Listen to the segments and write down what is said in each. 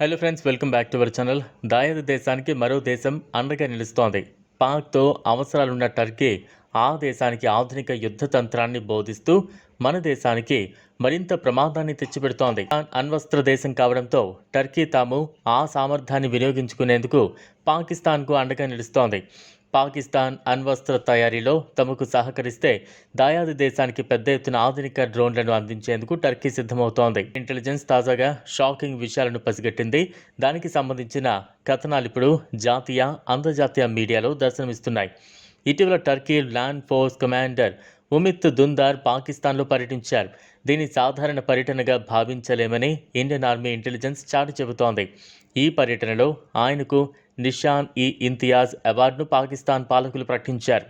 Hello friends welcome back to our channel దాయాది దేశానికి మరో దేశం అండగా నిలుస్తోంది. పాక్తో అవసరాలున్న టర్కీ ఆ దేశానికి ఆధునిక యుద్ధ తంత్రాన్ని బోధిస్తూ మన దేశానికి మరింత ప్రమాదాన్ని తెచ్చిపెడుతోంది. అణ్వస్త్ర దేశం కావడంతో టర్కీ తాము ఆ సామర్థ్యాన్ని వినియోగించుకునేందుకు పాకిస్తాన్కు అండగా నిలుస్తోంది. పాకిస్తాన్ అణ్వస్త్ర తయారీలో తమకు సహకరిస్తే దాయాది దేశానికి పెద్ద ఎత్తున ఆధునిక డ్రోన్లను అందించేందుకు టర్కీ సిద్ధమవుతోంది. ఇంటెలిజెన్స్ తాజాగా షాకింగ్ విషయాలను పసిగట్టింది. దానికి సంబంధించిన కథనాలు ఇప్పుడు జాతీయ అంతర్జాతీయ మీడియాలో దర్శనమిస్తున్నాయి. ఇటీవల Turkey land force commander Umit Dundar పాకిస్తాన్లో పర్యటించారు. దీన్ని సాధారణ పర్యటనగా భావించలేమని ఇండియన్ ఆర్మీ ఇంటెలిజెన్స్ చాటు చెబుతోంది. ఈ పర్యటనలో ఆయనకు నిషాన్ ఈ ఇంతియాజ్ అవార్డును పాకిస్తాన్ పాలకులు ప్రకటించారు.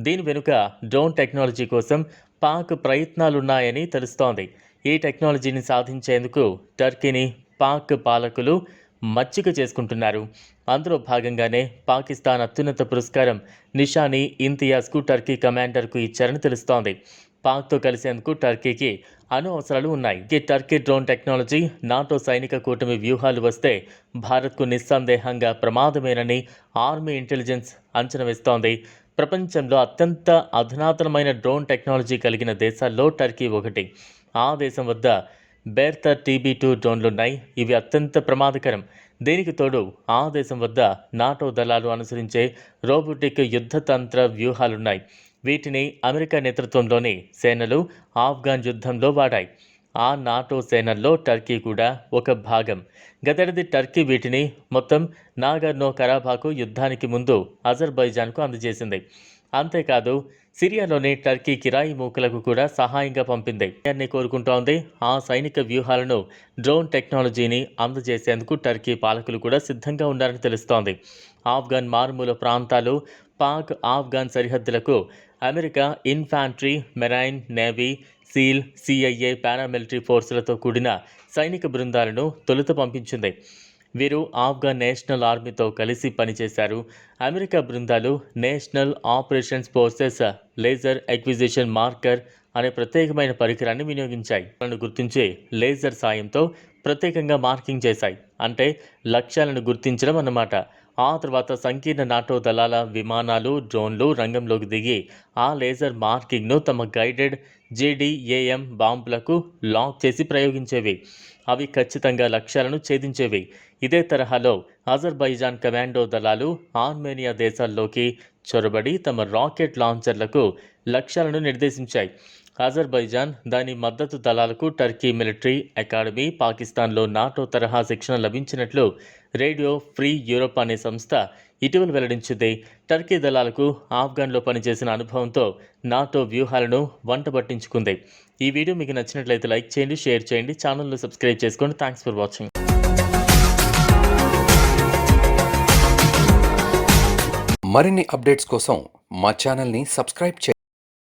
దీని వెనుక డ్రోన్ టెక్నాలజీ కోసం పాక్ ప్రయత్నాలున్నాయని తెలుస్తోంది. ఈ టెక్నాలజీని సాధించేందుకు టర్కీని పాక్ పాలకులు మచ్చిక చేసుకుంటున్నారు. అందులో భాగంగానే పాకిస్తాన్ అత్యున్నత పురస్కారం నిషాని ఇంతియాజ్కు టర్కీ కమాండర్కు ఇచ్చారని తెలుస్తోంది. పాక్తో కలిసేందుకు టర్కీకి అను అవసరాలు ఉన్నాయి. ఈ టర్కీ డ్రోన్ టెక్నాలజీ నాటో సైనిక కూటమి వ్యూహాలు వస్తే భారత్కు నిస్సందేహంగా ప్రమాదమేనని ఆర్మీ ఇంటెలిజెన్స్ అంచనా వేస్తోంది. ప్రపంచంలో అత్యంత అధునాతనమైన డ్రోన్ టెక్నాలజీ కలిగిన దేశాల్లో టర్కీ ఒకటి. ఆ దేశం వద్ద బేర్తర్ టీబీ టూ డ్రోన్లున్నాయి ఇవి అత్యంత ప్రమాదకరం. దీనికి తోడు ఆ దేశం వద్ద నాటో దళాలు అనుసరించే రోబోటిక్ యుద్ధతంత్ర వ్యూహాలున్నాయి. వీటిని అమెరికా నేతృత్వంలోని సేనలు ఆఫ్ఘాన్ యుద్ధంలో వాడాయి. ఆ నాటో సేనల్లో టర్కీ కూడా ఒక భాగం. గతేడాది టర్కీ వీటిని మొత్తం నాగర్నో కరాబాకు యుద్ధానికి ముందు అజర్బైజాన్కు అందజేసింది. అంతేకాదు సిరియాలోని టర్కీ కిరాయి మూకలకు కూడా సహాయంగా పంపింది. దాన్ని కోరుకుంటోంది ఆ సైనిక వ్యూహాలను డ్రోన్ టెక్నాలజీని అందజేసేందుకు టర్కీ పాలకులు కూడా సిద్ధంగా ఉన్నారని తెలుస్తోంది. ఆఫ్ఘన్ మారుమూల ప్రాంతాలు Pak Afghan సరిహద్దులకు America infantry marine navy seal CIA paramilitary ఫోర్సులతో కూడిన సైనిక బృందాలను తొలుత పంపించింది. వీరు ఆఫ్ఘన్ నేషనల్ ఆర్మీతో కలిసి పనిచేశారు. అమెరికా బృందాలు national operations forces laser acquisition marker అనే ప్రత్యేకమైన పరికరాన్ని వినియోగించాయి. వాళ్ళను గుర్తించే లేజర్ సాయంతో ప్రత్యేకంగా మార్కింగ్ చేశాయి. అంటే లక్ష్యాలను గుర్తించడం అన్నమాట. ఆ తర్వాత సంకీర్ణ నాటో దళాల విమానాలు డ్రోన్లు రంగంలోకి దిగి ఆ లేజర్ మార్కింగ్ను తమ గైడెడ్ జేడీఏఎం బాంబులకు లాక్ చేసి ప్రయోగించేవి. అవి ఖచ్చితంగా లక్ష్యాలను ఛేదించేవి. ఇదే తరహాలో అజర్బైజాన్ కమాండో దళాలు ఆర్మేనియా దేశాల్లోకి చొరబడి తమ రాకెట్ లాంచర్లకు లక్ష్యాలను నిర్దేశించాయి. అజర్బైజాన్ దాని మద్దతు దళాలకు టర్కీ మిలిటరీ అకాడమీ పాకిస్తాన్లో నాటో తరహా శిక్షణ లభించినట్లు రేడియో ఫ్రీ యూరోప్ అనే సంస్థ ఇటీవల వెల్లడించింది. టర్కీ దళాలకు ఆఫ్ఘన్లో పనిచేసిన అనుభవంతో నాటో వ్యూహాలను వంట పట్టించుకుంది. ఈ వీడియో మీకు నచ్చినట్లయితే లైక్ చేయండి షేర్ చేయండి ఛానల్ను సబ్స్క్రైబ్ చేసుకోండి. Thanks for watching. మరిన్ని అప్డేట్స్ కోసం మా ఛానల్ని సబ్స్క్రైబ్ చేయండి.